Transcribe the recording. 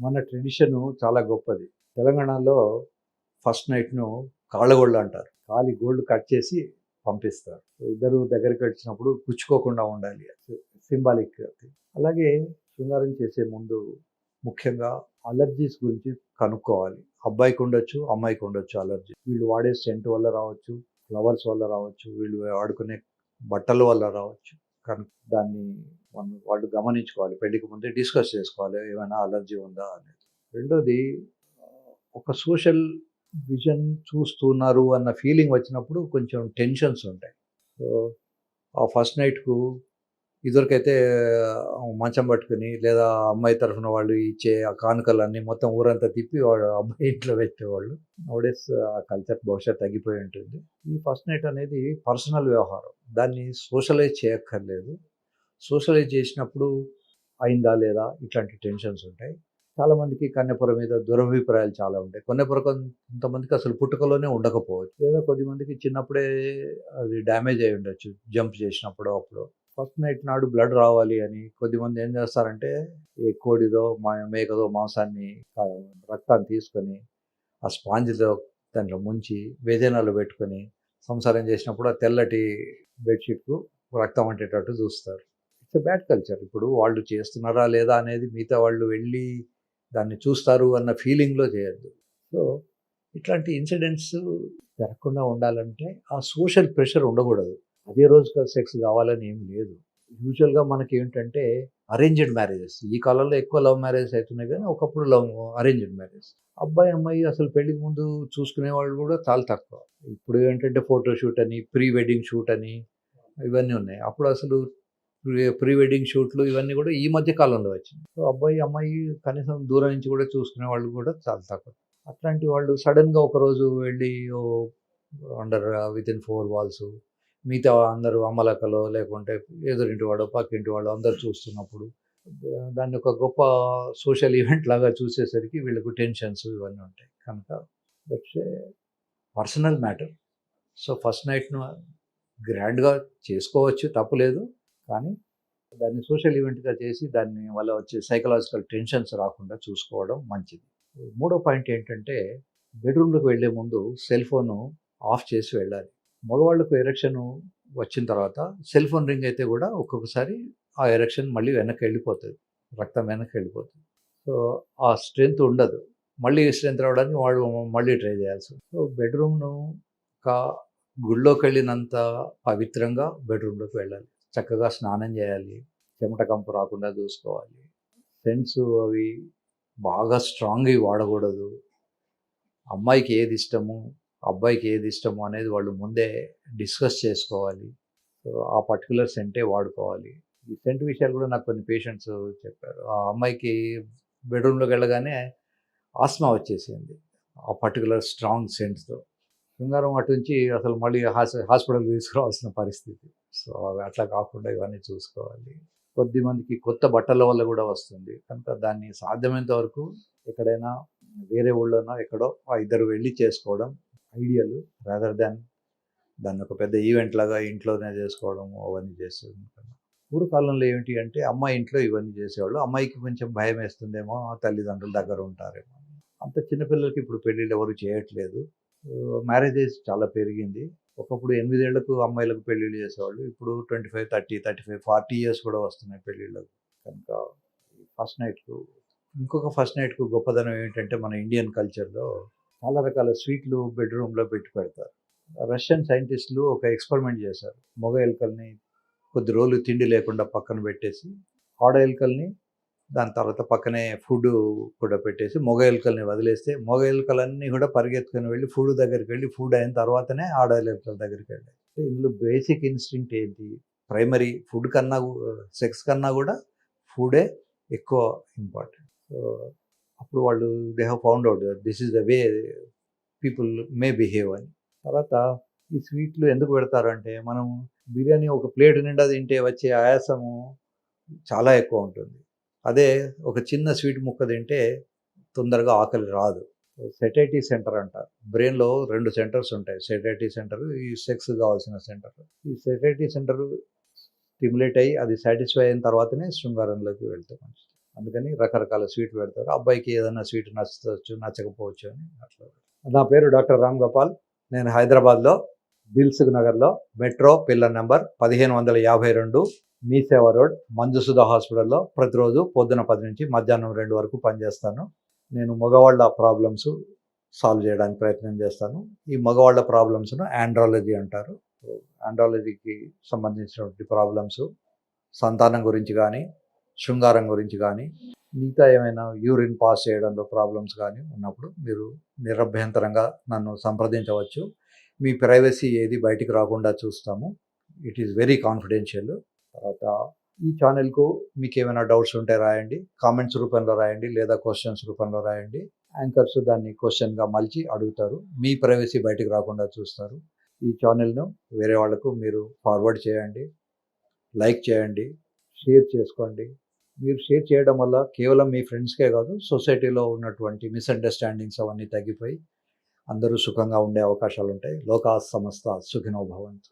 మన ట్రెడిషన్ చాలా గొప్పది. తెలంగాణలో ఫస్ట్ నైట్ను కాళ్ళగోళ్ళు అంటారు. కాలి గోల్డ్ కట్ చేసి పంపిస్తారు. ఇద్దరు దగ్గరికి వచ్చినప్పుడు గుచ్చుకోకుండా ఉండాలి. సింబాలిక్ అలాగే శృంగారం చేసే ముందు ముఖ్యంగా అలర్జీస్ గురించి కనుక్కోవాలి. అబ్బాయికి ఉండొచ్చు అమ్మాయికి ఉండొచ్చు అలర్జీ. వీళ్ళు వాడే సెంట్ వల్ల రావచ్చు ఫ్లవర్స్ వల్ల రావచ్చు వీళ్ళు వాడుకునే బట్టల వల్ల రావచ్చు. దాన్ని మనం వాళ్ళు గమనించుకోవాలి. పెళ్ళికి ముందే డిస్కస్ చేసుకోవాలి. ఏమైనా అలర్జీ ఉందా అనేది. రెండోది ఒక సోషల్ విజన్ చూస్తున్నారు అన్న ఫీలింగ్ వచ్చినప్పుడు కొంచెం టెన్షన్స్ ఉంటాయి. సో ఆ ఫస్ట్ నైట్కు ఇదివరకైతే మంచం పట్టుకుని లేదా అమ్మాయి తరఫున వాళ్ళు ఇచ్చే ఆ కానుకలన్నీ మొత్తం ఊరంతా తిప్పి వాడు అబ్బాయి ఇంట్లో పెట్టేవాళ్ళు. నోడేస్ ఆ కల్చర్ బహుశా తగ్గిపోయి ఉంటుంది. ఈ ఫస్ట్ నైట్ అనేది పర్సనల్ వ్యవహారం. దాన్ని సోషలైజ్ చేయక్కర్లేదు. సోషలైజ్ చేసినప్పుడు అయిందా లేదా ఇట్లాంటి టెన్షన్స్ ఉంటాయి. చాలామందికి కన్యపుర మీద దురభిప్రాయాలు చాలా ఉంటాయి. కన్యపుర కొంతమందికి అసలు పుట్టుకలోనే ఉండకపోవచ్చు. లేదా కొద్దిమందికి చిన్నప్పుడే అది డ్యామేజ్ అయి ఉండొచ్చు. జంప్ చేసినప్పుడు అప్పుడు. ఫస్ట్ నైట్ నాడు బ్లడ్ రావాలి అని కొద్దిమంది ఏం చేస్తారంటే ఏ కోడిదో మా మేకదో మాంసాన్ని రక్తాన్ని తీసుకొని ఆ స్పాంజ్తో దాంట్లో ముంచి వేదనాలు పెట్టుకొని సంసారం చేసినప్పుడు ఆ తెల్లటి బెడ్షీట్కు రక్తం అంటేటట్టు చూస్తారు. It's bad culture. ఇప్పుడు వాళ్ళు చేస్తున్నారా లేదా అనేది మిగతా వాళ్ళు వెళ్ళి దాన్ని చూస్తారు అన్న ఫీలింగ్లో చేయొద్దు. సో ఇట్లాంటి ఇన్సిడెంట్స్ జరగకుండా ఉండాలంటే ఆ సోషల్ ప్రెషర్ ఉండకూడదు. అదే రోజు సెక్స్ కావాలని ఏం లేదు. యూజువల్గా మనకి ఏంటంటే అరేంజ్డ్ మ్యారేజెస్. ఈ కాలంలో ఎక్కువ లవ్ మ్యారేజ్ అవుతున్నాయి కానీ ఒకప్పుడు లవ్ అరేంజ్డ్ మ్యారేజ్ అబ్బాయి అమ్మాయి అసలు పెళ్ళికి ముందు చూసుకునే వాళ్ళు కూడా చాలా తక్కువ. ఇప్పుడు ఏంటంటే ఫోటో షూట్ అని ప్రీ వెడ్డింగ్ షూట్ అని ఇవన్నీ ఉన్నాయి. అప్పుడు అసలు ప్రీ వెడ్డింగ్ షూట్లు ఇవన్నీ కూడా ఈ మధ్య కాలంలో వచ్చినాయి. సో అబ్బాయి అమ్మాయి కనీసం దూరం నుంచి కూడా చూసుకునే వాళ్ళు కూడా చాలా తక్కువ. అట్లాంటి వాళ్ళు సడన్గా ఒకరోజు వెళ్ళి under within four walls మిగతా అందరూ అమలకలు లేకుంటే ఎదురింటి వాడు పక్కింటి వాడు అందరు చూస్తున్నప్పుడు దాన్ని ఒక గొప్ప సోషల్ ఈవెంట్ లాగా చూసేసరికి వీళ్ళకు టెన్షన్స్ ఇవన్నీ ఉంటాయి. కనుక that's a personal matter. So first నైట్ను గ్రాండ్గా చేసుకోవచ్చు తప్పులేదు కానీ దాన్ని సోషల్ ఈవెంట్గా చేసి దాన్ని వల్ల వచ్చే సైకలాజికల్ టెన్షన్స్ రాకుండా చూసుకోవడం మంచిది. మూడో పాయింట్ ఏంటంటే బెడ్రూమ్లోకి వెళ్ళే ముందు సెల్ ఫోన్ ఆఫ్ చేసి వెళ్ళాలి. మగవాళ్ళకు ఎరక్షన్ వచ్చిన తర్వాత సెల్ ఫోన్ రింగ్ అయితే కూడా ఒక్కొక్కసారి ఆ ఎరక్షన్ మళ్ళీ వెనక్కి వెళ్ళిపోతుంది. రక్తం వెనక్కి వెళ్ళిపోతుంది. సో ఆ స్ట్రెంగ్త్ ఉండదు. మళ్ళీ స్ట్రెంత్ రావడానికి వాళ్ళు మళ్ళీ ట్రై చేయాల్సి సో బెడ్రూమ్ను ఒక గుళ్ళోకి వెళ్ళినంత పవిత్రంగా బెడ్రూమ్లోకి వెళ్ళాలి. చక్కగా స్నానం చేయాలి. చెమట కంపు రాకుండా చూసుకోవాలి. సెంట్స్ అవి బాగా స్ట్రాంగ్గా వాడకూడదు. అమ్మాయికి ఏది ఇష్టము అబ్బాయికి ఏది ఇష్టమో అనేది వాళ్ళు ముందే డిస్కస్ చేసుకోవాలి. సో ఆ పర్టికులర్ సెంటే వాడుకోవాలి. ఈ సెంట్ విషయాలు కూడా నాకు కొన్ని పేషెంట్స్ చెప్పారు. ఆ అమ్మాయికి బెడ్రూమ్లోకి వెళ్ళగానే ఆస్మా వచ్చేసింది. ఆ పర్టికులర్ స్ట్రాంగ్ సెంట్తో శృంగారం అటు నుంచి అసలు మళ్ళీ హాస్ హాస్పిటల్ తీసుకురావాల్సిన పరిస్థితి. సో అవి అట్లా కాకుండా ఇవన్నీ చూసుకోవాలి. కొద్ది మందికి కొత్త బట్టల వల్ల కూడా వస్తుంది. కనుక దాన్ని సాధ్యమైనంత వరకు ఎక్కడైనా వేరే ఊళ్ళోనో ఎక్కడో ఆ ఇద్దరు వెళ్ళి చేసుకోవడం ఐడియాలు రాదర్ దాన్ దాన్ని ఒక పెద్ద ఈవెంట్ లాగా ఇంట్లోనే చేసుకోవడం అవన్నీ చేస్తుంది పూర్వకాలంలో ఏమిటి అంటే అమ్మాయి ఇంట్లో ఇవన్నీ చేసేవాళ్ళు. అమ్మాయికి కొంచెం భయం వేస్తుందేమో తల్లిదండ్రుల దగ్గర ఉంటారేమో. అంత చిన్నపిల్లలకి ఇప్పుడు పెళ్ళిళ్ళు ఎవరు చేయట్లేదు. మ్యారేజెస్ చాలా పెరిగింది. ఒకప్పుడు ఎనిమిదేళ్ళకు అమ్మాయిలకు పెళ్ళిళ్ళు చేసేవాళ్ళు. ఇప్పుడు twenty five thirty thirty five forty years కూడా వస్తున్నాయి పెళ్ళిళ్ళకు కనుక ఫస్ట్ నైట్కు ఇంకొక ఫస్ట్ నైట్కు గొప్పదనం ఏంటంటే మన ఇండియన్ కల్చర్లో చాలా రకాల స్వీట్లు బెడ్రూమ్లో పెట్టి పెడతారు. రష్యన్ సైంటిస్టులు ఒక ఎక్స్పెరిమెంట్ చేశారు. మగ ఎలుకల్ని కొద్ది రోజులు తిండి లేకుండా పక్కన పెట్టేసి ఆడ ఎలుకల్ని దాని తర్వాత పక్కనే ఫుడ్ కూడా పెట్టేసి మొగ ఎలుకల్ని వదిలేస్తే మొగ ఎలుకలన్నీ కూడా పరిగెత్తుకొని వెళ్ళి ఫుడ్ దగ్గరికి వెళ్ళి ఫుడ్ అయిన తర్వాతనే ఆడ ఎలుకల దగ్గరికి వెళ్ళాయి ఇందులో బేసిక్ ఇన్స్టింక్ట్ ఏంటి? ప్రైమరీ ఫుడ్ కన్నా సెక్స్ కన్నా కూడా ఫుడే ఎక్కువ ఇంపార్టెంట్. సో అప్పుడు వాళ్ళు they have found out this is the way people may behave అని. తర్వాత ఈ స్వీట్లు ఎందుకు పెడతారంటే మనం బిర్యానీ ఒక ప్లేట్ నిండా తింటే వచ్చే ఆయాసము చాలా ఎక్కువ ఉంటుంది. అదే ఒక చిన్న స్వీట్ ముక్క తింటే తొందరగా ఆకలి రాదు. సెటైటీ సెంటర్ అంటారు. బ్రెయిన్లో రెండు సెంటర్స్ ఉంటాయి. సెటైటీ సెంటర్ ఈ సెక్స్ కావాల్సిన సెంటర్. ఈ సెటైటీ సెంటర్ స్టిమ్యులేట్ అయ్యి అది సాటిస్ఫై అయిన తర్వాతనే శృంగారంలోకి వెళ్తాం. అందుకని రకరకాల స్వీట్ పెడతారు. అబ్బాయికి ఏదైనా స్వీట్ నచ్చవచ్చు నచ్చకపోవచ్చు అని అట్లా నా పేరు డాక్టర్ రామ్ గోపాల్. నేను హైదరాబాద్లో దిల్సుఖ్ నగర్లో మెట్రో పిల్లర్ నెంబర్ పదిహేను వందల యాభై రెండు మీ సేవ రోడ్ మంజుసుధ హాస్పిటల్లో ప్రతిరోజు పొద్దున పది నుంచి మధ్యాహ్నం రెండు వరకు పనిచేస్తాను. నేను మగవాళ్ళ ప్రాబ్లమ్స్ సాల్వ్ చేయడానికి ప్రయత్నం చేస్తాను. ఈ మగవాళ్ళ ప్రాబ్లమ్స్ను ఆండ్రాలజీ అంటారు. ఆండ్రాలజీకి సంబంధించినటువంటి ప్రాబ్లమ్స్ సంతానం గురించి కానీ శృంగారం గురించి కానీ మిగతా ఏమైనా యూరిన్ పాస్ చేయడంలో ప్రాబ్లమ్స్ కానీ ఉన్నప్పుడు మీరు నిరభ్యంతరంగా నన్ను సంప్రదించవచ్చు. మీ ప్రైవసీ ఏది బయటికి రాకుండా చూస్తాము. It is very confidential. తర్వాత ఈ ఛానల్కు మీకు ఏమైనా డౌట్స్ ఉంటే రాయండి. కామెంట్స్ రూపంలో రాయండి లేదా క్వశ్చన్స్ రూపంలో రాయండి. యాంకర్స్ దాన్ని క్వశ్చన్గా మలిచి అడుగుతారు. మీ ప్రైవసీ బయటికి రాకుండా చూస్తారు. ఈ ఛానల్ను వేరే వాళ్ళకు మీరు ఫార్వర్డ్ చేయండి. లైక్ చేయండి. షేర్ చేసుకోండి. మీరు షేర్ చేయడం వల్ల కేవలం మీ ఫ్రెండ్స్కే కాదు సొసైటీలో ఉన్నటువంటి మిస్అండర్స్టాండింగ్స్ అవన్నీ తగ్గిపోయి అందరూ సుఖంగా ఉండే అవకాశాలు ఉంటాయి లోకా సమస్త సుఖినో భవంతు.